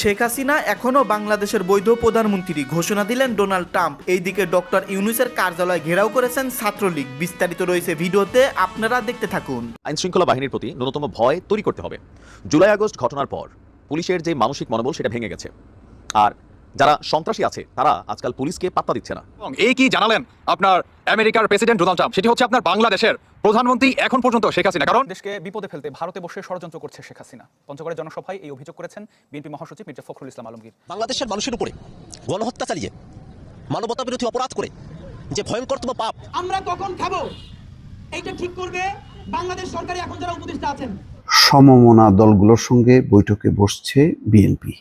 শেখ হাসিনা এখনও বাংলাদেশের বৈধ প্রধানমন্ত্রী ঘোষণা দিলেন ডোনাল্ড ট্রাম্প। এইদিকে ডক্টর ইউনুসের কার্যালয় ঘেরাও করেছেন ছাত্রলীগ। বিস্তারিত রয়েছে ভিডিওতে, আপনারা দেখতে থাকুন। আইন শৃঙ্খলা বাহিনীর প্রতি ন্যূনতম ভয় তৈরি করতে হবে। জুলাই আগস্ট ঘটনার পর পুলিশের যে মানসিক মনোবল, সেটা ভেঙে গেছে। আর যারা সন্ত্রাসী আছে তারা আজকাল পুলিশকে পাত্তা দিচ্ছে না। এবং এই কি জানালেন আপনার আমেরিকার প্রেসিডেন্ট ডোনাল্ড ট্রাম্প? সেটি হচ্ছে আপনার বাংলাদেশের প্রধানমন্ত্রী এখন পর্যন্ত শেখ হাসিনা। কারণ দেশকে বিপদে ফেলতে ভারতে বসে ষড়যন্ত্র করছে শেখ হাসিনা। পঞ্চগড়ের জনসভায় এই অভিযোগ করেছেন বিএনপি মহাসচিব মির্জা ফখরুল ইসলাম আলমগীর। বাংলাদেশের মানুষের উপরে গণহত্যা চালিয়ে মানবতা বিরোধী অপরাধ করে যে ভয়ঙ্করতম পাপ। আমরা কখন খাব? এইটা ঠিক করবে বাংলাদেশ সরকারে এখন যারা উপদেষ্টা আছেন। সমমনা দলগুলোর সঙ্গে বৈঠকে বসছে বিএনপি।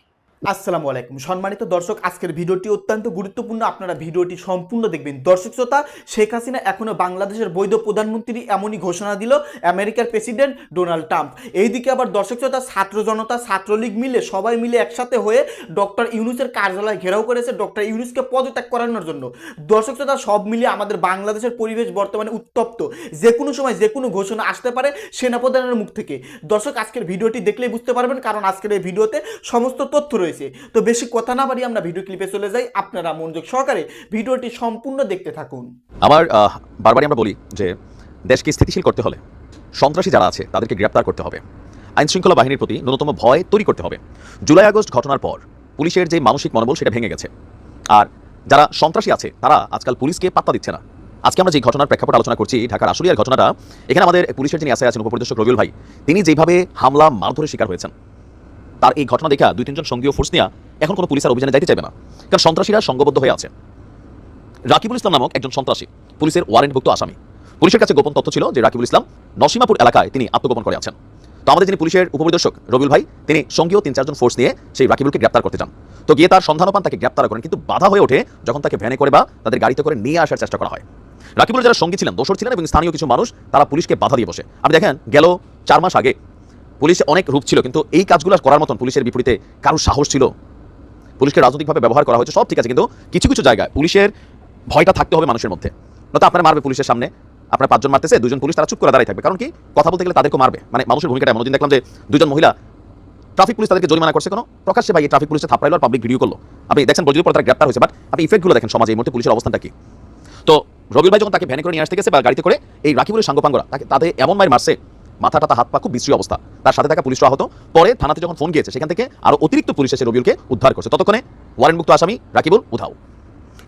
আসসালামু আলাইকুম। সম্মানিত দর্শক, আজকের ভিডিওটি অত্যন্ত গুরুত্বপূর্ণ। আপনারা ভিডিওটি সম্পূর্ণ দেখবেন। দর্শক শ্রোতা, শেখ হাসিনা এখনও বাংলাদেশের বৈধ প্রধানমন্ত্রী এমনই ঘোষণা দিল আমেরিকার প্রেসিডেন্ট ডোনাল্ড ট্রাম্প। এইদিকে আবার দর্শক শ্রোতা, ছাত্র জনতা, ছাত্রলীগ মিলে, সবাই মিলে একসাথে হয়ে ডক্টর ইউনুসের কার্যালয় ঘেরাও করেছে ডক্টর ইউনুসকে পদত্যাগ করানোর জন্য। দর্শক শ্রোতা, সব মিলিয়ে আমাদের বাংলাদেশের পরিবেশ বর্তমানে উত্তপ্ত। যে কোনো সময় যে কোনো ঘোষণা আসতে পারে সেনাপ্রধানের মুখ থেকে। দর্শক, আজকের ভিডিওটি দেখলেই বুঝতে পারবেন, কারণ আজকের এই ভিডিওতে সমস্ত তথ্য রয়েছে। তো বেশি কথা না বাড়িয়ে আমরা ভিডিও ক্লিপে চলে যাই। আপনারা মনোযোগ সহকারে ভিডিওটি সম্পূর্ণ দেখতে থাকুন। আমার বারবারই আমরা বলি যে দেশকে স্থিতিশীল করতে হলে সন্ত্রাসী যারা আছে, তাদেরকে গ্রেপ্তার করতে হবে। আইন শৃঙ্খলা বাহিনীর প্রতি ন্যূনতম ভয় তৈরি করতে হবে। জুলাই আগস্ট ঘটনার পর পুলিশের যে মানসিক মনোবল, সেটা ভেঙে গেছে। আর যারা সন্ত্রাসী আছে, তারা আজকাল পুলিশকে পাত্তা দিচ্ছে না। আজকে আমরা যে ঘটনার প্রেক্ষাপট আলোচনা করছি, ঢাকার আসলিয়ার ঘটনাটা, এখানে আমাদের পুলিশের যিনি আসে আছেন, উপপরিদর্শক রবিউল ভাই, তিনি যেভাবে হামলা, মারধরের শিকার হয়েছেন তার এই ঘটনা দেখা দুই, তিনজন সঙ্গীয় ফোর্স নিয়ে এখন কোনো পুলিশের অভিযানে যাইতে চাইবে না। কারণ সন্ত্রাসীরা সংঘবদ্ধ হয়ে আছে। রাকিবুল ইসলাম নামক একজন সন্ত্রাসী, পুলিশের ওয়ারেন্টভুক্ত আসামি। পুলিশের কাছে গোপন তথ্য ছিল যে রাকিবুল ইসলাম নসীমাপুর এলাকায় তিনি আত্মগোপন করে আছেন। তো আমাদের যিনি পুলিশের উপপরিদর্শক রবিউল ভাই, তিনি সঙ্গীয় তিন, চারজন ফোর্স নিয়ে সেই রাকিবুলকে গ্রেপ্তার করতে চান। তো গিয়ে তার সন্ধান পান, তাকে গ্রেপ্তার করেন। কিন্তু বাধা হয়ে ওঠে যখন তাকে ভ্যানে করে বা তাদের গাড়িতে করে নিয়ে আসার চেষ্টা করা হয়। রাকিবুল যারা সঙ্গী ছিলেন, দোষর ছিলেন এবং স্থানীয় কিছু মানুষ, তারা পুলিশকে বাধা দিয়ে বসে। আপনি দেখেন, গেল চার মাস আগে পুলিশে অনেক রূপ ছিল, কিন্তু এই কাজগুলো করার মতন পুলিশের বিপরীতে কারও সাহস ছিল। পুলিশকে রাজনৈতিকভাবে ব্যবহার করা হয়েছে, সব ঠিক আছে, কিন্তু কিছু কিছু জায়গায় পুলিশের ভয়টা থাকতে হবে মানুষের মধ্যে। নয়তো আপনারা মারবে পুলিশের সামনে, আপনার পাঁচজন মারতেছে দুজন পুলিশ তারা চুপ করে দাঁড়াই থাকবে, কারণ কি কথা বলতে গেলে তাদেরকে মারবে। মানে মানুষের ভূমিকাটা এমন দিন দেখলাম যে দুজন মহিলা, ট্রাফিক পুলিশ তাদেরকে জরিমানা করছে কোনো? প্রকাশ্যে ভাই ট্রাফিক পুলিশে থাপড়াইলো আর পাবলিক ভিডিও করল। আপনি দেখছেন বলছি পরে তারা গ্রেপ্তার হয়েছে বাট আপনি ইফেক্টগুলো দেখেন সমাজে, এই মুহূর্তে পুলিশের অবস্থানটা কি? তো রবির ভাই যখন তাকে ভ্যানে করে নিয়ে আসতে গেছে বা গাড়িতে করে, এই রাকিবুলের সাঙ্গপাঙ্গরা, তাকে তাদের এমন মায়ের মারছে মাথা টাথা হাত পা খুব বিশ্রী অবস্থা। তার সাথে থাকা পুলিশরা আহত। পরে থানাতে যখন ফোন গিয়েছে, সেখান থেকে আরও অতিরিক্ত পুলিশ এসে রবিউলকে উদ্ধার করছে। ততক্ষণে ওয়ারেন্টমুক্ত আসামি রাকিবুল, উধাও।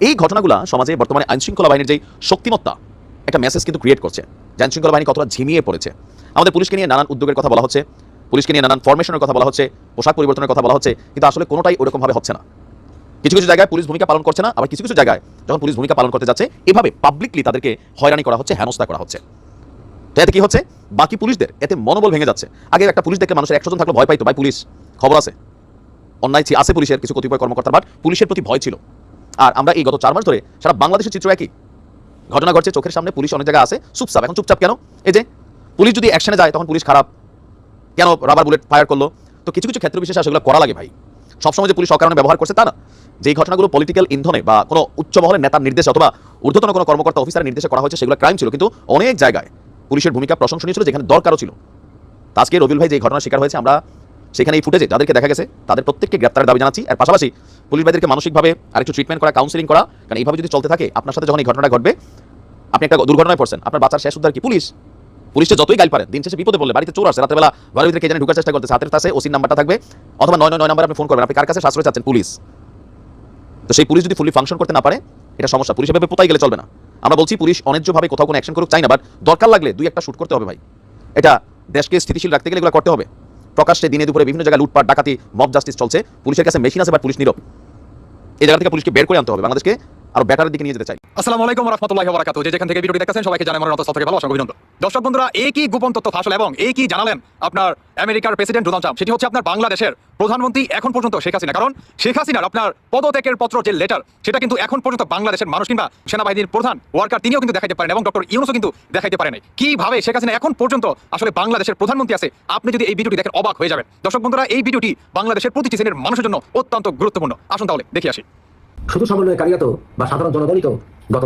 এই ঘটনাগুলো সমাজে বর্তমানে আইন শৃঙ্খলা বাহিনীর যে শক্তিমত্তা, একটা মেসেজ কিন্তু ক্রিয়েট করছে। যে আইন শৃঙ্খলা বাহিনী কতটা ঝিমিয়ে পড়েছে। আমাদের পুলিশকে নিয়ে নানান উদ্যোগের কথা বলা হচ্ছে, পুলিশকে নিয়ে নানান ফরমেশনের কথা বলা হচ্ছে, পোশাক পরিবর্তনের কথা বলা হচ্ছে, কিন্তু আসলে কোনোটাই ওরকমভাবে হচ্ছে না। কিছু কিছু জায়গায় পুলিশ ভূমিকা পালন করছে না, আবার কিছু কিছু জায়গায় যখন পুলিশ ভূমিকা পালন করতে যাচ্ছে, এভাবে পাবলিকলি তাদেরকে হয়রানি করা হচ্ছে, হেনস্থা করা হচ্ছে। তো এতে কি হচ্ছে? বাকি পুলিশদের এতে মনোবল ভেঙে যাচ্ছে। আগে একটা পুলিশ দেখলে মানুষের একশো জন থাকলে ভয় পাইতো, ভাই, পুলিশ, খবর আছে? অন্যায় ছি- আছে পুলিশের কিছু কতিপয় কর্মকর্তার, বাট পুলিশের প্রতি ভয় ছিল। আর আমরা এই গত চার মাস ধরে সারা বাংলাদেশের চিত্র একই। ঘটনা ঘটছে, চোখের সামনে পুলিশ অনেক জায়গায় আছে। চুপচাপ, এখন চুপচাপ কেন? এই যে, পুলিশ যদি অ্যাকশনে যায়, তখন পুলিশ খারাপ। কেন রাবার বুলেট ফায়ার করল? তো কিছু কিছু ক্ষেত্র বিশেষে সেগুলো করা লাগে ভাই। সবসময় যে পুলিশ অকারণে ব্যবহার করছে, তা না। যেই ঘটনাগুলো পলিটিক্যাল ইন্ধনে বা কোনো উচ্চ মহলের নেতার নির্দেশে অথবা ঊর্ধ্বতন কোনো কর্মকর্তা অফিসারের নির্দেশে করা হয়েছে, সেগুলো ক্রাইম ছিল। কিন্তু অনেক জায়গায় পুলিশের ভূমিকা প্রশংসনীয় ছিল, যেখানে দরকারও ছিল। আজকে রবিউল ভাই যে ঘটনার শিকার হয়েছে, আমরা সেখানে এই ফুটেজে যাদেরকে দেখা গেছে, তাদের প্রত্যেককে গ্রেপ্তারের দাবি জানাচ্ছি। আর পাশাপাশি পুলিশ ভাইদেরকে মানসিকভাবে আরেকটু ট্রিটমেন্ট করা কাউন্সিলিং করা, কারণ এইভাবে যদি চলতে থাকে, আপনার সাথে যখন এই ঘটনা ঘটবে, আপনি একটা দুর্ঘটনায় পড়ছেন, আপনার বাচ্চার শেষ উদ্ধার কি? পুলিশ। পুলিশে যতই গাইল পারেন, দিন শেষে বিপদে বললে বাড়িতে চোর আছে রাতেবেলা ঘরের ভিতরে কে ঢুকার চেষ্টা করতেছে, হাতের কাছে ওসির নাম্বারটা থাকবে, অথবা নয় নয় নয় নাম্বার আপনি ফোন করবেন, আপনি কার কাছে সাশ্রয় চাচ্ছেন? পুলিশ। তো সেই পুলিশ যদি ফুলি ফাংশন করতে না পারে এটা সমস্যা। পুলিশ এভাবে পোতাই গেলে চলবে না। আমরা বলছি পুলিশ অন্যায্যভাবে কোথাও কোনো অ্যাকশন করুক, চাই না বাট দরকার লাগলে দুই একটা শ্যুট করতে হবে ভাই। এটা দেশকে স্থিতিশীল রাখতে গেলে এগুলো করতে হবে। প্রকাশ্যে দিনে দুপুরে বিভিন্ন জায়গায় লুটপাট, ডাকাতি মব জাস্টিস চলছে। পুলিশের কাছে মেশিন আছে বাট পুলিশ নীরব। এই জায়গা থেকে পুলিশকে বের করে আনতে হবে। বাংলাদেশকে আরও ব্যাটারের দিকে নিয়ে যেতে চাই। আসসালামু আলাইকুম রহমতুল্লাহ বারাকাতু যে যেখান থেকে ভিডিওটি দেখতেছেন, সবাইকে জানাই আমার অন্তঃস্থল থেকে ভালো, অসংখ্য অভিনন্দন। দর্শক বন্ধুরা, এই কি গোপন তথ্য ফাঁসল এবং এই কি জানালেন আপনার আমেরিকার প্রেসিডেন্ট ডোনাল্ড ট্রাম্প? সেটি হচ্ছে আপনার বাংলাদেশের প্রধানমন্ত্রী এখন পর্যন্ত শেখ হাসিনা। কারণ শেখ হাসিনার আপনার পদত্যাগের পত্র, যে লেটার সেটা কিন্তু এখন পর্যন্ত বাংলাদেশের মানুষ কিংবা সেনাবাহিনীর প্রধান ওয়ার্কার তিনিও কিন্তু দেখাইতে পারেন এবং ডক্টর ইউনুসও কিন্তু দেখাইতে পারেন কীভাবে শেখ হাসিনা এখন পর্যন্ত আসলে বাংলাদেশের প্রধানমন্ত্রী আছে? আপনি যদি এই ভিডিওটি দেখেন, অবাক হয়ে যাবেন। দর্শক বন্ধুরা, এই ভিডিওটি বাংলাদেশের প্রতিটি শ্রেণির মানুষের জন্য অত্যন্ত গুরুত্বপূর্ণ। আসুন তাহলে, দেখে আসি। শুধু সমন্বয়কারীরা তো বা সাধারণ জনগণই তো গত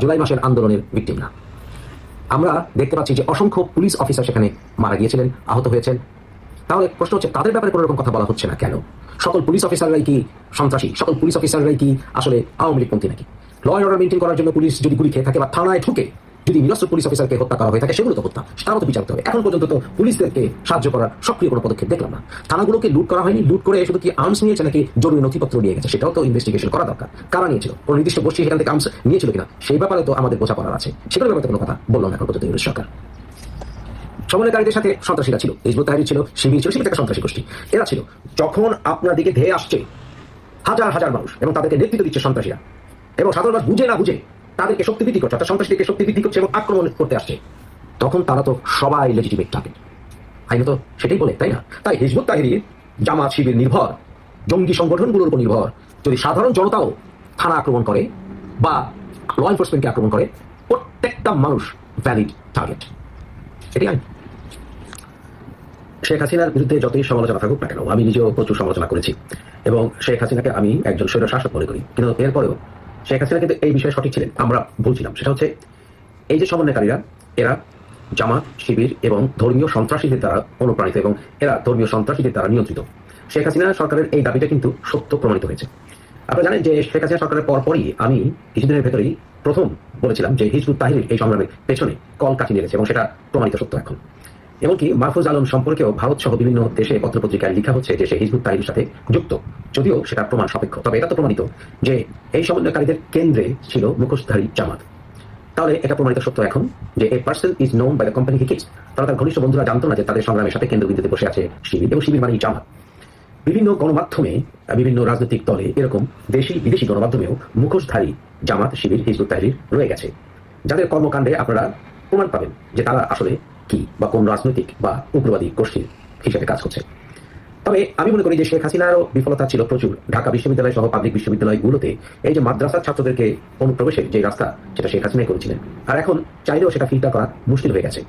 জুলাই মাসের আন্দোলনের ভিক্টিম না। আমরা দেখতে পাচ্ছি যে অসংখ্য পুলিশ অফিসার সেখানে মারা গিয়েছিলেন, আহত হয়েছেন। তাহলে প্রশ্ন হচ্ছে, তাদের ব্যাপারে কোনো রকম কথা বলা হচ্ছে না কেন? সকল পুলিশ অফিসাররাই কি সন্ত্রাসী? সকল পুলিশ অফিসাররাই কি আসলে আওয়ামী লীগপন্থী নাকি? ল অ্যান্ড অর্ডার মেনটেন করার জন্য পুলিশ যদি গুলি খেয়ে থাকে বা থানায় ঢুকে যদি নিরস্ত্র পুলিশ অফিসারকে হত্যা করা হয়ে থাকে, সেগুলো তো হত্যা। তারও তো বিচার হবে। এখন পর্যন্ত তো পুলিশদেরকে সাহায্য করার সক্রিয় কোনো পদক্ষেপ দেখলাম না। থানাগুলোকে লুট করা হয়নি লুট করে শুধু কি আর্মস নিয়েছে নাকি জরুরি নথিপত্র নিয়ে গেছে, সেটাও তো ইনভেস্টিগেশন করা দরকার। কারা নিয়েছিল? কোন নির্দিষ্ট গোষ্ঠী সেখান থেকে আর্মস নিয়েছিল কিনা? সেই ব্যাপারে তো আমাদের বোঝাপড়ার আছে। সেগুলোর ব্যাপারে কোনো কথা বলল না এখন পর্যন্ত ইংরেজ সরকার। সমন্বয়কারীদের সাথে সন্ত্রাসীরা ছিল। হিজবুত তাহরির ছিল, শিবির ছিল একটা সন্ত্রাসী গোষ্ঠী। এরা ছিল। যখন আপনার দিকে ধেয়ে আসছে, হাজার হাজার মানুষ এবং তাদেরকে নেতৃত্ব দিচ্ছে সন্ত্রাসীরা। এবং সাধারণ মানুষ বুঝে না বুঝে তাদেরকে শক্তি বৃদ্ধি করছে, অর্থাৎ সন্ত্রাসীদেরকে শক্তি বৃদ্ধি করছে এবং আক্রমণ করতে আসছে। তখন তারা তো সবাই লেজিটিমেট টার্গেট আইন তো? সেটাই বলে, তাই না? তাই হিজবুত তাহিরি, জামাত, শিবির নির্ভর, জঙ্গি সংগঠনগুলোর উপর নির্ভর। যদি সাধারণ জনতাও থানা আক্রমণ করে বা ল এনফোর্সমেন্টকে আক্রমণ করে, প্রত্যেকটা মানুষ ভ্যালিড টার্গেট এটাই আইন। শেখ হাসিনার বিরুদ্ধে যতই সমালোচনা থাকুক না কেন, আমি নিজেও প্রচুর সমালোচনা করেছি। এবং শেখ হাসিনাকে আমি একজন স্বৈর শাসক মনে করি। কিন্তু এরপরেও শেখ হাসিনা কিন্তু এই বিষয়ে সঠিক ছিলেন, আমরা ভুল ছিলাম সেটা হচ্ছে, এই যে সমন্বয়কারীরা, এরা জামাত, শিবির এবং ধর্মীয় সন্ত্রাসীদের দ্বারা অনুপ্রাণিত এবং এরা ধর্মীয় সন্ত্রাসীদের দ্বারা নিয়ন্ত্রিত। শেখ হাসিনা সরকারের এই দাবিটা কিন্তু সত্য প্রমাণিত হয়েছে। আপনারা জানেন যে শেখ হাসিনা সরকারের পরপরই আমি কিছুদিনের ভেতরেই প্রথম বলেছিলাম যে হিজবুত তাহির এই সংগ্রামের পেছনে কল কাটি নিয়েছে এবং সেটা প্রমাণিত সত্য এখন। এমনকি মাহফুজ আলম সম্পর্কেও ভারত সহ বিভিন্ন দেশে পত্রপত্রিকায় লেখা হচ্ছে যে সে হিজবুত তাহিরের সাথে যুক্ত। যদিও সেটা প্রমাণ সাপেক্ষ, তবে এটা তো প্রমাণিত যে এই সমন্বয়কারীদের কেন্দ্রে ছিল মুখোশধারী জামাত। তাহলে এটা প্রমাণিত সত্য এখন যে a person is known by the company he keeps তারা তার ঘনিষ্ঠ বন্ধুরা জানতো না যে তাদের সংগ্রামের সাথে কেন্দ্রবিন্দুতে বসে আছে শিবির এবং শিবির মানেই জামাত। বিভিন্ন গণমাধ্যমে, বিভিন্ন রাজনৈতিক দলে এরকম দেশি বিদেশি গণমাধ্যমেও মুখোশধারী জামাত শিবির হিজবুত তাহরির রয়ে গেছে। যাদের কর্মকাণ্ডে আপনারা প্রমাণ পাবেন যে তারা আসলে কি বা কোন রাজনৈতিক বা উগ্রবাদী গোষ্ঠীর হিসেবে কাজ করছে। তবে আমি মনে করি যে শেখ হাসিনারও বিফলতা ছিল প্রচুর। ঢাকা বিশ্ববিদ্যালয় সহ পাবলিক বিশ্ববিদ্যালয়গুলোতে এই যে মাদ্রাসার ছাত্রদেরকে অনুপ্রবেশের যে রাস্তা, সেটা শেখ হাসিনাই করেছিলেন। আর এখন চাইলেও সেটা ফিল্টার করা মুশকিল হয়ে গেছে।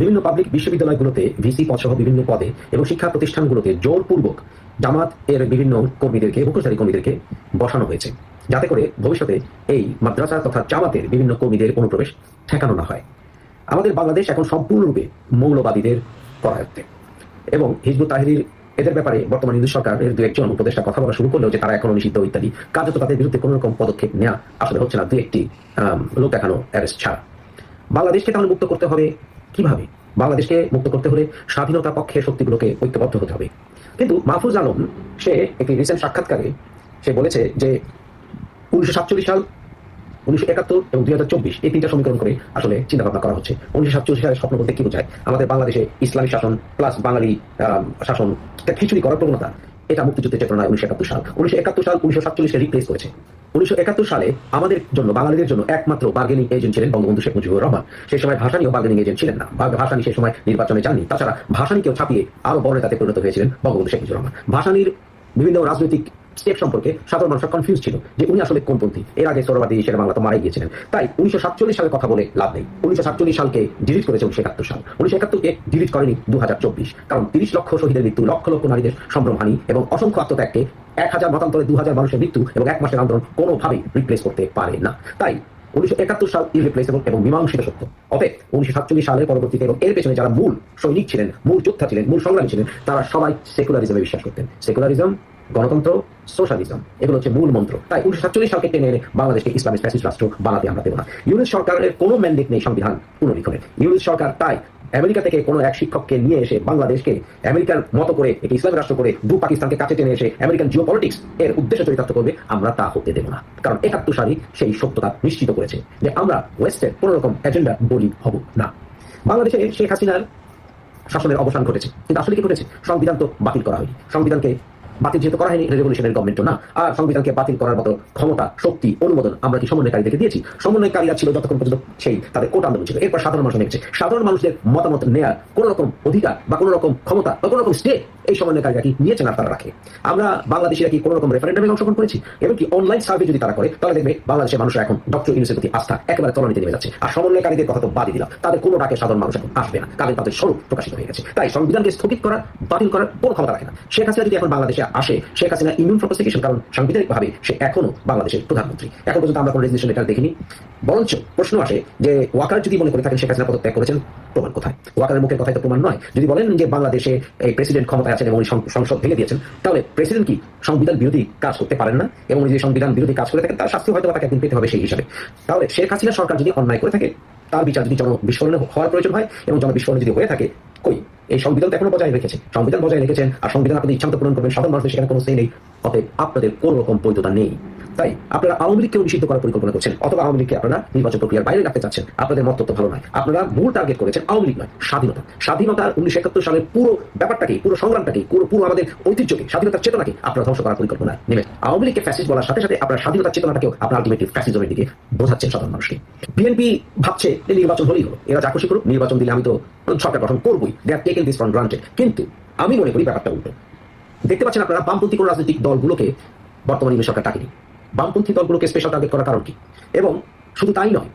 বিভিন্ন পাবলিক বিশ্ববিদ্যালয়গুলোতে ভিসি পদ সহ বিভিন্ন পদে এবং শিক্ষা প্রতিষ্ঠানগুলোতে জোরপূর্বক জামাত এর বিভিন্ন কর্মীদেরকে মুখোশধারী কর্মীদেরকে বসানো হয়েছে। যাতে করে ভবিষ্যতে এই মাদ্রাসা তথা জামাতের বিভিন্ন কর্মীদের অনুপ্রবেশ ঠেকানো না হয়। আমাদের বাংলাদেশ এখন সম্পূর্ণরূপে মৌলবাদীদের করায়ত্তে এবং হিজবুত তাহিরির এদের ব্যাপারে বর্তমান হিন্দু সরকারের দু একজন উপদেষ্টা কথা বলা শুরু করলেও যে তারা এখনও নিষিদ্ধ ইত্যাদি, কার্যত তাদের বিরুদ্ধে কোনো রকম পদক্ষেপ নেওয়া আসলে হচ্ছে না দু একটি লোক দেখানো অ্যারেস্ট ছাড়া। বাংলাদেশকে তাহলে মুক্ত করতে হবে কীভাবে? বাংলাদেশকে মুক্ত করতে হলে স্বাধীনতা পক্ষের শক্তিগুলোকে ঐক্যবদ্ধ হতে হবে। কিন্তু মাহফুজ আলম, সে একটি রিসেন্ট সাক্ষাৎকারে সে বলেছে যে উনিশশো সাতচল্লিশ সাল উনিশশো একাত্তর এবং দুই হাজার চব্বিশ এই তিনটা সমীকরণ করে আসলে চিন্তা ভাবনা করা হচ্ছে। উনিশশো সাতচল্লিশ সালের স্বপ্ন বলতে কি বোঝায়? আমাদের বাংলাদেশে ইসলামী শাসন প্লাস বাঙালি শাসন খিচুড়ি করার প্রবণতা, এটা মুক্তিযুদ্ধের চেতনায় উনিশশো একাত্তর সাল। উনিশশো একাত্তর সাল উনিশশো সাতচল্লিশে রিপ্লেস করেছে। উনিশশো একাত্তর সালে আমাদের জন্য, বাঙালিদের জন্য একমাত্র বার্গেনিং এজেন্ট ছিলেন বঙ্গবন্ধু শেখ মুজিবুর রহমান। সেই সময় ভাসানীও বার্গেনিং এজেন্ট ছিলেন না। বা ভাসানী সেই সময় নির্বাচনে যাননি। তাছাড়া ভাসানীকেও ছাপিয়ে আরও বড় নেতাতে পরিণত হয়েছিলেন বঙ্গবন্ধু শেখ মুজিবুর রহমান। ভাসানীর বিভিন্ন রাজনৈতিক স্টেপ সম্পর্কে সাধারণ মানুষ কনফিউজ ছিল যে উনি আসলে কোনপন্থী এর আগে সৌরবাদী শের বাংলা তো মারাই গিয়েছিলেন। তাই উনিশশো সালের কথা বলে লাভ নেই। উনিশশো সাতচল্লিশ সালকে ডিলিট করেছে উনিশশো একাত্তর সাল। উনিশশো একাত্তরকে ডিলিট করেনি দু হাজার চব্বিশ। কারণ তিরিশ লক্ষ শহীদের মৃত্যু, লক্ষ লক্ষ নারীদের সম্ভ্রমহানি এবং অসংখ্য আত্মত্যাগকে এক হাজার মতান্তরে দু হাজার মানুষের মৃত্যু এবং এক মাসের আন্দোলন কোনোভাবেই রিপ্লেস করতে পারে না। তাই উনিশশো একাত্তর সাল ইররিপ্লেসেবল এবং মীমাংসিত সত্য। অতএব উনিশশো সাতচল্লিশ সালের পরবর্তীতে এবং এর পেছনে যারা মূল সৈনিক ছিলেন, মূল যোদ্ধা ছিলেন, মূল সংগ্রামী ছিলেন, তারা সবাই সেকুলারিজমে বিশ্বাস করতেন। সেকুলারিজম গণতন্ত্র সোশ্যালিজম এগুলো হচ্ছে মূল মন্ত্র। তাই উনিশশো সাতচল্লিশ সালকে টেনে এনে বাংলাদেশকে ইসলামিক ফ্যাসিস্ট রাষ্ট্র বানাতে আমরা দেবো না। ইউনিট সরকারের কোনো ম্যান্ডেট নেই সংবিধান পুনরীক্ষণের ইউনিট সরকার তাই আমেরিকা থেকে কোনো এক শিক্ষককে নিয়ে এসে বাংলাদেশকে আমেরিকার মতো করে একটি ইসলামিক রাষ্ট্র করে দু পাকিস্তানকে কাছে টেনে এসে আমেরিকান জিও পলিটিক্স এর উদ্দেশ্য চরিতার্থ করবে, আমরা তা হতে দেবো না। কারণ একাত্তর সালই সেই সত্যতা নিশ্চিত করেছে যে আমরা ওয়েস্টের কোনো রকম এজেন্ডা বলি হব না। বাংলাদেশে শেখ হাসিনার শাসনের অবসান ঘটেছে। কিন্তু আসলে কি ঘটেছে? সংবিধান তো বাতিল করা হয়নি। সংবিধানকে বাতিল যেহেতু করা হয়নি রেভলিউশনের গভর্নমেন্টও না। আর সংবিধানকে বাতিল করার মতো ক্ষমতা, শক্তি, অনুমোদন আমরা কি সমন্বয়কারীদেরকে দিয়েছি? সমন্বয়কারীরা ছিল যতক্ষণ পর্যন্ত সেই তাদের কোট আন্দোলন ছিল। এরপর সাধারণ মানুষ দেখছে সাধারণ মানুষদের মতামত নেয়ার কোন রকম অধিকার বা কোন রকম ক্ষমতা বা কোন রকম স্টেট এই সমন্বয়কারীরা কি নিয়েছেন তারা রাখে? আমরা বাংলাদেশিরা কি কোনো রকম রেফারেন্ডামে অংশগ্রহণ করেছি? এবং কি অনলাইন সার্ভে যদি তারা করে, তাহলে দেখবে বাংলাদেশের মানুষ এখন ডক্টর ইউনুসের প্রতি আস্থা একেবারে তলানিতে নেমে যাচ্ছে। আর সমন্বয়কারীদের কথা তো বাদই দিলাম। তাদের কোনো ডাকে সাধারণ মানুষ এখন আসবে না। কারণ তাদের স্বরূপ প্রকাশিত হয়ে গেছে। তাই সংবিধানকে স্থগিত করার, বাতিল করার কোনো ক্ষমতা রাখে না। শেখ হাসিনা যদি এখন বাংলাদেশে আসে, শেখ হাসিনা ইমিউন প্রসিকিউশন কারণ সাংবিধানিকভাবে সে এখনও বাংলাদেশের প্রধানমন্ত্রী। এখন পর্যন্ত আমরা কোনো রেজিস্ট্রেশন লেটার দেখিনি। বরঞ্চ প্রশ্ন আসে যে ওয়াকার যদি মনে করে থাকেন শেখ হাসিনা পদত্যাগ করেছেন, প্রমাণ কোথায়? ওয়াকারের মুখের কথাই তো প্রমাণ নয়। যদি বলেন যে বাংলাদেশে এই প্রেসিডেন্ট ক্ষমতায় আছেন এবং উনি সংসদ ভেঙে দিয়েছেন, তাহলে প্রেসিডেন্ট কি সংবিধান বিরোধী কাজ করতে পারেন না? এবং উনি যদি সংবিধান বিরোধী কাজ করে থাকেন, তার শাস্তি হয়তো তাকে একদিন পেতে হবে সেই হিসাবে। তাহলে শেখ হাসিনা সরকার যদি অন্যায় করে থাকে, তার বিচার যদি জনবিস্ফোরণে হওয়ার প্রয়োজন হয়, এবং জনবিস্ফোরণ যদি হয়ে থাকে, কই? এই সংবিধান তো এখনও বজায় রেখেছে। সংবিধান বজায় রেখেছেন, আর সংবিধান আপনি ইচ্ছান্ত পূরণ করবেন, সাধারণ মানুষের সেখানে কোনো সেই নেই। অতএব আপনাদের কোনো রকম বৈধতা নেই। তাই আপনারা আওয়ামী লীগকেও নিষিদ্ধ করার পরিকল্পনা করছেন, অথবা আওয়ামী লীগকে আপনারা নির্বাচন প্রক্রিয়ার বাইরে রাখতে চাচ্ছেন। আপনাদের মত তো ভালো নয়। আপনারা মূল টার্গেট করেছেন আওয়ামী লীগ নয়, স্বাধীনতা। স্বাধীনতার উনিশশো একাত্তর সালের পুরো ব্যাপারটাকে পুরো সংগ্রামটাকে, পুরো পুরো আমাদের ঐতিহ্যকে, স্বাধীনতার চেতনাকে আপনারা ধ্বংস করার পরিকল্পনা নেবেন। আওয়ামী লীগকে ফ্যাসিস্ট বলার সাথে সাথে আপনার স্বাধীনতার চেতনাটাকেও আপনার আলটিমেটলি ফ্যাসিজমের দিকে বোঝাচ্ছেন সাধারণ মানুষকে। বিএনপি ভাবছে যে নির্বাচন হলেই হলো এরা যা খুশি করুক, নির্বাচন দিলে আমি তো সরকার গঠন করবই। They are taken this from granted কিন্তু আমি মনে করি ব্যাপারটা উল্টো। দেখতে পাচ্ছেন আপনারা বামপন্থী কোন রাজনৈতিক দলগুলোকে বর্তমানে ইংরেজ সরকার ডাকেনি। বামপন্থী দলগুলোকে স্পেশাল টার্গেট করার কারণ কি? এবং শুধু তাই নয়,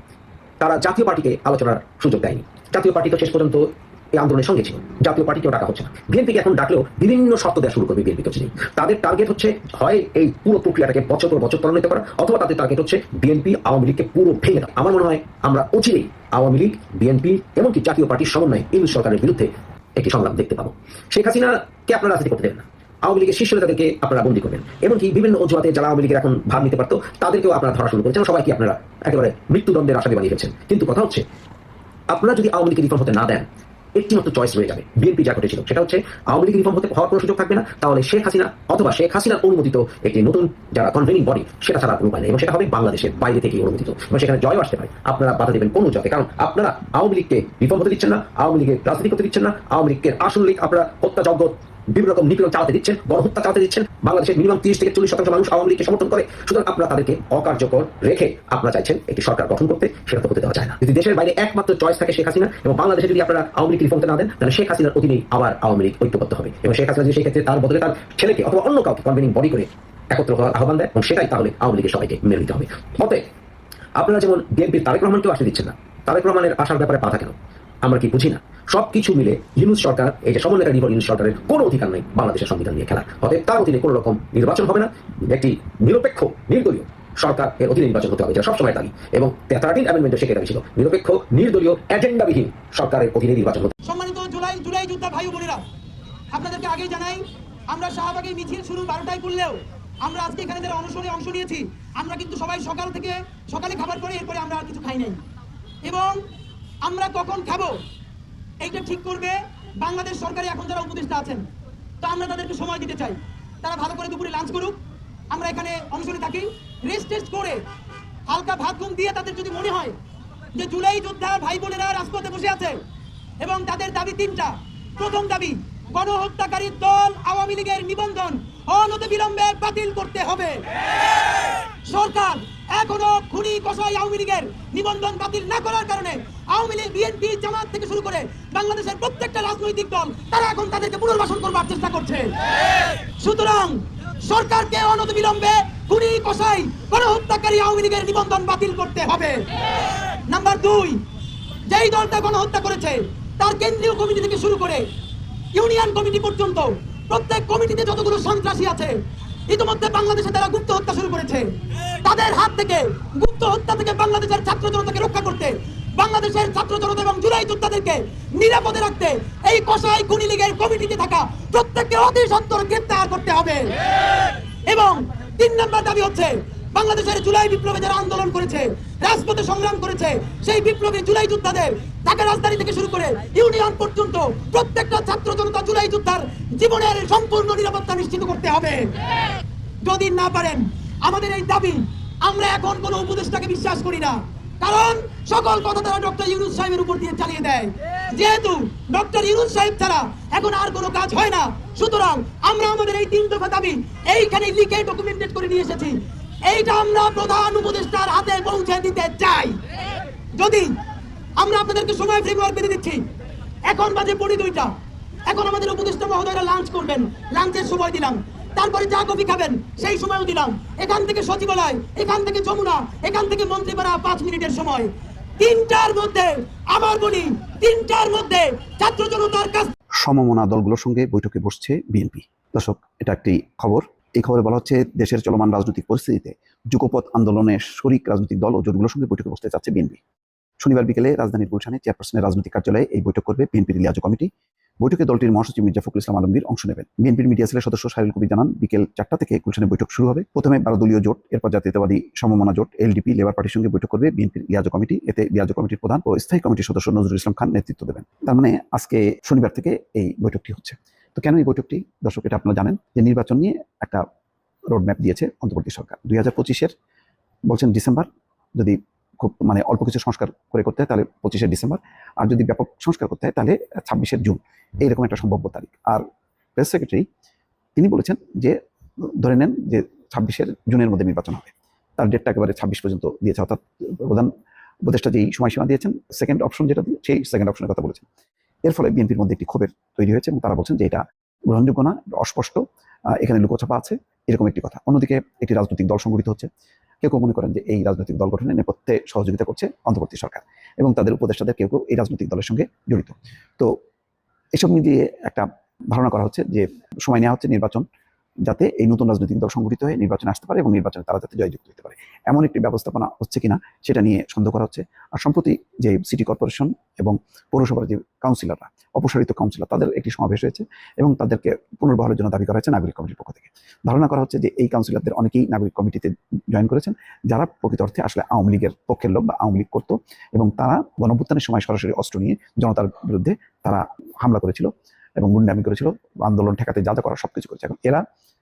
তারা জাতীয় পার্টিকে আলোচনার সুযোগ দেয়নি। জাতীয় পার্টি তো শেষ পর্যন্ত এই আন্দোলনের সঙ্গে ছিল। জাতীয় পার্টিকেও ডাকা হচ্ছে না। বিএনপিকে এখন ডাকলেও বিভিন্ন শর্ত দেওয়া শুরু করবে বিএনপি কাছে তাদের টার্গেট হচ্ছে, হয় এই পুরো প্রক্রিয়াটাকে বছর পর বছর ত্বরান্বিত করা, অথবা তাদের টার্গেট হচ্ছে বিএনপি আওয়ামী লীগকে পুরো ভেঙে দেওয়া। আমার মনে হয় আমরা অচিরেই আওয়ামী লীগ বিএনপি এমনকি জাতীয় পার্টির সমন্বয়ে ইংলিশ সরকারের বিরুদ্ধে একটি সংগ্রাম দেখতে পাবো। শেখ হাসিনাকে আপনারা রাজনীতি করতে দেবেন না। আওয়ামী লীগের শীর্ষ নেতাদেরকে আপনারা বন্দী করবেন। এমনকি বিভিন্ন অজুহাতে যারা আওয়ামী লীগের এখন ভাগ নিতে পারতো, তাদেরকেও আপনারা ধরা শুরু করেছেন সবাইকে আপনারা একেবারে মৃত্যুদণ্ডের আশাকে বানিয়ে ফেলছেন। কিন্তু কথা হচ্ছে, আপনারা যদি আওয়ামী লীগের রিফর্ম হতে না দেন, একটি মাত্র চয়েস রয়ে যাবে। বিএনপি যা ঘটেছিল, সেটা হচ্ছে আওয়ামী লীগ রিফর্ম হতে হওয়ার কোনো সুযোগ থাকবে না। তাহলে শেখ হাসিনা অথবা শেখ হাসিনার অনুমোদিত একটি নতুন যারা কনভেনিং বডি সেটা ছাড়া কোনো উপায় নেই। এবং সেটা হবে বাংলাদেশের বাইরে থেকে অনুমোদিত। এবং সেখানে জয় আসতে পারে। আপনারা বাধা দেবেন কোন জতে কারণ আপনারা আওয়ামী লীগকে রিফর্ম হতে দিচ্ছেন না, আওয়ামী লীগের রাজনীতি করতে দিচ্ছেন না, আওয়ামী লীগের আসল লীগ আপনারা হত্যাযজ্ঞ বিভিন্ন রকম নিপীড়ন চালাতে দিচ্ছেন, গণহত্যা চালাতে দিচ্ছেন। বাংলাদেশের মিনিমাম তিরিশ থেকে চল্লিশ শতাংশ মানুষ আওয়ামী লীগকে সমর্থন করে। সুতরাং আপনারা তাদেরকে অকার্যকর রেখে আপনারা চাইছেন একটি সরকার গঠন করতে, সেটা তো হতে দেওয়া যায় না। যদি দেশের বাইরে একমাত্র চয়েস থাকে শেখ হাসিনা এবং বাংলাদেশে যদি আপনারা আওয়ামী লীগ রিফর্মতে না দেন, তাহলে শেখ হাসিনার অধীনেই আবার আওয়ামী লীগ ঐক্যবদ্ধ হবে। এবং শেখ হাসিনা যদি সেই ক্ষেত্রে তার বদলে তার ছেলেকে অথবা অন্য কাউকে কনভেনিং বডি করে একত্র হওয়ার আহ্বান দেয়, এবং সেটাই তাহলে আওয়ামী লীগের সবাইকে মেনে নিতে হবে। অতএব, আপনারা যেমন বিএনপির তারেক রহমানকেও আসতে দিচ্ছেন না, তারেক রহমানের আসার ব্যাপারে বাধা কেন? আমরা কি বুঝি না? সবকিছু মিলে ইউনুস সরকার, এই যে সমন্বয়কারী নির্ভর ইউনুস সরকারের কোনো অধিকার নেই বাংলাদেশের সংবিধান নিয়ে খেলার। অতএব তার অধীনে কোনো রকম নির্বাচন হবে না। একটি নিরপেক্ষ, নির্দলীয় সরকার এর অধীনে নির্বাচন হতে হবে, যেটা সবসময় দাবি। এবং থার্টিন অ্যামেন্ডমেন্টে সেটা দাবি ছিল, নিরপেক্ষ, নির্দলীয় এজেন্ডাবিহীন সরকারের অধীনে নির্বাচন হতে সম্মানিত জুলাই জুলাই যোদ্ধা ভাই বোনেরা, আপনাদেরকে আগেই জানাই, আমরা শাহবাগের মিছিল শুরু বারোটায় করলেও আমরা আজকে এখানে যারা অনশনে অংশ নিয়েছি, আমরা কিন্তু সবাই সকাল থেকে সকালে খাবার পরে এরপরে আমরা আর কিছু খাই নাই। এবং আমরা কখন খাব? এইটা ঠিক করবে বাংলাদেশ সরকারে এখন যারা উপদেষ্টা আছেন। তো আমরা তাদেরকে সময় দিতে চাই। তারা ভালো করে দুপুরে লাঞ্চ করুক। আমরা এখানে অনশনে থাকি। রেস্ট টেস্ট করে হালকা ভাত ঘুম দিয়ে তাদের যদি মনে হয় যে জুলাই যোদ্ধা ভাই বোনেরা রাজপথে বসে আছে এবং তাদের দাবি তিনটা। প্রথম দাবি, গণহত্যাকারী দল আওয়ামী লীগের নিবন্ধন অনতি বিলম্বে বাতিল করতে হবে। সরকার এখনও খুনি কষাই আওয়ামী লীগের নিবন্ধন বাতিল না করার কারণে আওয়ামী লীগ বিএনপি জামাত থেকে শুরু করে বাংলাদেশের প্রত্যেকটা রাজনৈতিক দল, তারা এখন তাদেরকে পুনর্বাসন করবার চেষ্টা করছে। সুতরাং সরকারকে অনতি বিলম্বে খুনি কষাই গণহত্যাকারী আওয়ামী লীগের নিবন্ধন বাতিল করতে হবে। নাম্বার দুই, যেই দলটা গণহত্যা করেছে, তার কেন্দ্রীয় কমিটি থেকে শুরু করে ইউনিয়ন কমিটি পর্যন্ত প্রত্যেক কমিটিতে যতগুলো সন্ত্রাসী আছে ইতিমধ্যে বাংলাদেশে তারা গুপ্ত হত্যা শুরু করেছে। তাদের হাত থেকে গুপ্ত হত্যা থেকে বাংলাদেশের ছাত্র জনতাকে রক্ষা করতে, বাংলাদেশের ছাত্র জনতা এবং জুলাই যোদ্ধাদেরকে নিরাপদে রাখতে এই কষাই খুনি লীগের কমিটিতে থাকা প্রত্যেককে অতি সত্তর গ্রেপ্তার করতে হবে। এবং তিন নম্বর দাবি হচ্ছে বাংলাদেশের জুলাই বিপ্লবে যারা আন্দোলন করেছে, রাজপথে সংগ্রাম করেছে, সেই বিপ্লবী জুলাই যোদ্ধাদের ঢাকা রাজধানী থেকে শুরু করে ইউনিয়ন পর্যন্ত প্রত্যেকটা ছাত্র জনতা জুলাই যোদ্ধার জীবনের সম্পূর্ণ নিরাপত্তা নিশ্চিত করতে হবে। যদি না পারেন, আমাদের এই দাবি, আমরা এখন কোন উপদেষ্টাকে বিশ্বাস করি না। কারণ সকল কথা তারা ডক্টর ইউনুস সাহেবের উপর দিয়ে চালিয়ে দেয়। যেহেতু ডক্টর ইউনুস সাহেব ছাড়া এখন আর কোনো কাজ হয় না। সুতরাং আমরা আমাদের এই তিন দফা দাবি, এইখানে লিখে ডকুমেন্টেড করে নিয়ে এসেছি। এইটা আমরা প্রধান উপদেষ্টার হাতে পৌঁছে দিতে চাই। যদি আমরা আপনাদেরকে সময় ফ্রেমওয়ার্ক বেঁধে দিচ্ছি, এখন বাজে পড়ি দুইটা। এখন আমাদের উপদেষ্টা মহোদয়রা লাঞ্চ করবেন। লাঞ্চের সময় দিলাম। তারপরে চা, কফি খাবেন, সেই সময়ও দিলাম। এখান থেকে সচিবালয়, এখান থেকে যমুনা, এখান থেকে মন্ত্রীপাড়া পাঁচ মিনিটের সময়। তিনটার মধ্যে, আবার বলি, তিনটার মধ্যে ছাত্র জনতার কাছ সমমনা দলগুলোর সঙ্গে বৈঠকে বসছে বিএনপি। দর্শক, এটা একটি খবর। এই খবরে বলা হচ্ছে, দেশের চলমান রাজনৈতিক পরিস্থিতিতে যুগপথ আন্দোলনের শরিক রাজনৈতিক দল ও জোটগুলোর সঙ্গে বৈঠকে বসতে চাচ্ছে বিএনপি। শনিবার বিকেলে রাজধানীর গুলশানে চেয়ারপারসনের রাজনৈতিক কার্যালয়ে এই বৈঠক করবে বিএনপির লিয়াজো কমিটি। বৈঠকে দলটির মহাসচিব মির্জা ফখরুল ইসলাম আলমগীর অংশ নেবেন। বিএনপির মিডিয়া সেলের সদস্য সাহিল কবির জানান, বিকেল চারটা থেকে গুলশানে বৈঠক শুরু হবে। প্রথমে বারো দলীয় জোট, এরপর জাতীয়তাবাদী সমমনা জোট, এলডিপি, লেবার পার্টির সঙ্গে বৈঠক করবে বিএনপির লিয়াজো কমিটি। এতে লিয়াজো কমিটির প্রধান ও স্থায়ী কমিটির সদস্য নজরুল ইসলাম খান নেতৃত্ব দেবেন। তার মানে আজকে শনিবার থেকে এই বৈঠকটি হচ্ছে। তো কেন এই বৈঠকটি? দর্শক, এটা আপনারা জানেন যে নির্বাচন নিয়ে একটা রোডম্যাপ দিয়েছে অন্তর্বর্তী সরকার। দুই হাজার পঁচিশের বলছেন ডিসেম্বর, যদি খুব মানে অল্প কিছু সংস্কার করে করতে হয় তাহলে পঁচিশে ডিসেম্বর, আর যদি ব্যাপক সংস্কার করতে হয় তাহলে ছাব্বিশের জুন। এইরকম একটা সম্ভাব্য তারিখ। আর প্রেস সেক্রেটারি তিনি বলেছেন যে, ধরে নেন যে ছাব্বিশের জুনের মধ্যে নির্বাচন হবে। তার ডেটটা একেবারে ছাব্বিশ পর্যন্ত দিয়েছে, অর্থাৎ প্রধান উপদেষ্টা যেই সময়সীমা দিয়েছেন সেকেন্ড অপশন যেটা সেই সেকেন্ড অপশনের কথা বলেছেন। এর ফলে বিএনপির মধ্যে একটি ক্ষোভের তৈরি হয়েছে এবং তারা বলছেন যে এটা গ্রহণযোগ্য না অস্পষ্ট এখানে লুকোছাপা আছে, এরকম একটি কথা। অন্যদিকে একটি রাজনৈতিক দল সংগঠিত হচ্ছে। কেউ কেউ মনে করেন যে এই রাজনৈতিক দল গঠনে নেপথ্যে সহযোগিতা করছে অন্তর্বর্তী সরকার এবং তাদের উপদেষ্টাদের কেউ কেউ এই রাজনৈতিক দলের সঙ্গে জড়িত। তো এসব মিলিয়ে একটা ধারণা করা হচ্ছে যে সময় নেওয়া হচ্ছে নির্বাচন যাতে এই নতুন রাজনৈতিক দল সংগঠিত হয়ে নির্বাচনে আসতে পারে এবং নির্বাচনে তারা যাতে জয়যুক্ত হতে পারে। এমন একটি ব্যবস্থাপনা হচ্ছে কিনা সেটা নিয়ে সন্দেহ করা হচ্ছে। আর সম্প্রতি যে সিটি কর্পোরেশন এবং পৌরসভার যে কাউন্সিলররা, অপসারিত কাউন্সিলর, তাদের একটি সমাবেশ হয়েছে এবং তাদেরকে পুনর্বহালের জন্য দাবি করা হয়েছে নাগরিক কমিটির পক্ষ থেকে। ধারণা করা হচ্ছে যে এই কাউন্সিলরদের অনেকেই নাগরিক কমিটিতে জয়েন করেছেন, যারা প্রকৃত অর্থে আসলে আওয়ামী লীগের পক্ষের লোক বা আওয়ামী লীগ করতো এবং তারা গণভ্যুত্থানের সময় সরাসরি অস্ত্র নিয়ে জনতার বিরুদ্ধে তারা হামলা করেছিল এবং গুন্ডামি করেছিল, আন্দোলন ঠেকাতে যা যা করা সবকিছু করেছে। এখন এরা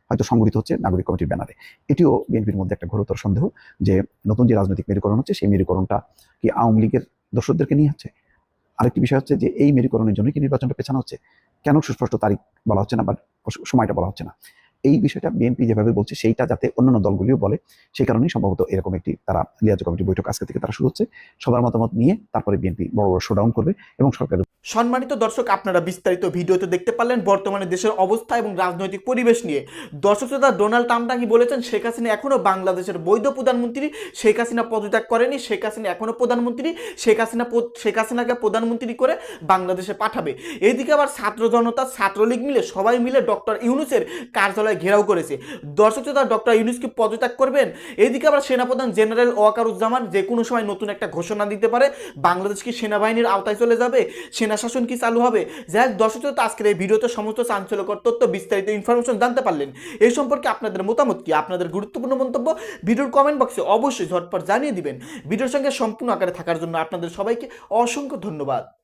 হয়তো সংগঠিত হচ্ছে নাগরিক কমিটির ব্যানারে। এটিও বিএনপির মধ্যে একটা ঘোরতর সন্দেহ যে নতুন যে রাজনৈতিক মেরুকরণ হচ্ছে, সেই মেরুকরণটা কি আওয়ামী লীগের দর্শকদেরকে নিয়ে হচ্ছে? আরেকটি বিষয় হচ্ছে যে এই মেরুকরণের জন্য কি নির্বাচনটা পেছানো হচ্ছে? কেন সুস্পষ্ট তারিখ বলা হচ্ছে না বা সময়টা বলা হচ্ছে না? এই বিষয়টা বিএনপি যেভাবে বলছে, সেইটা যাতে অন্যান্য দলগুলিও বলে। সেই কারণেই সম্ভবত এরকম একটি তারা লিয়াজ কমিটি বৈঠক আজকে থেকে তারা শুরু হচ্ছে। সবার মতামত নিয়ে তারপরে বিএনপি বড় বড় শোডাউন করবে এবং সরকারের সম্মানিত দর্শক, আপনারা বিস্তারিত ভিডিওতে দেখতে পারলেন বর্তমানে দেশের অবস্থা এবং রাজনৈতিক পরিবেশ নিয়ে। দর্শক শ্রোতা, ডোনাল্ড ট্রাম্প বলেছেন, শেখ হাসিনা এখনও বাংলাদেশের বৈধ প্রধানমন্ত্রী। শেখ হাসিনা পদত্যাগ করেনি, শেখ হাসিনা এখনও প্রধানমন্ত্রী। শেখ হাসিনা শেখ হাসিনাকে প্রধানমন্ত্রী করে বাংলাদেশে পাঠাবে। এদিকে আবার ছাত্র জনতা, ছাত্রলীগ মিলে সবাই মিলে ডক্টর ইউনুসের কার্যালয় ঘেরাও করেছে। দর্শক শ্রোতা, ডক্টর ইউনুস কি পদত্যাগ করবেন? এদিকে আবার সেনাপ্রধান জেনারেল ওয়াকারুজ্জামান যে কোনো সময় নতুন একটা ঘোষণা দিতে পারে। বাংলাদেশ কি সেনাবাহিনীর আওতায় চলে যাবে? সেনা শাসন কি চালু হবে? যাই হোক, দর্শক শ্রোতা, আজকের এই ভিডিওতে সমস্ত চাঞ্চল্যকর তথ্য, বিস্তারিত ইনফরমেশন জানতে পারলেন। এই সম্পর্কে আপনাদের মতামত কি? আপনাদের গুরুত্বপূর্ণ মন্তব্য ভিডিওর কমেন্ট বক্সে অবশ্যই ঝটপট জানিয়ে দিবেন। ভিডিওর সঙ্গে সম্পূর্ণ আকারে থাকার জন্য আপনাদের সবাইকে অসংখ্য ধন্যবাদ।